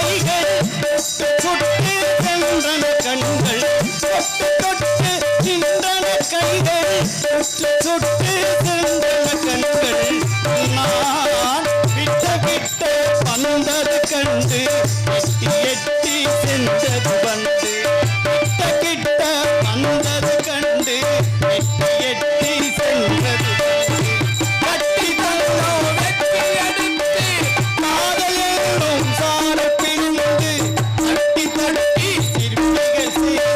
கைகள் தொட்டு சென்றன கண்கள் தொட்டு நின்றன கைகள் தொட்டு சென்றன கண்கள். நான் விட்ட விட்ட பந்தது கண்டு சிற்பிகள்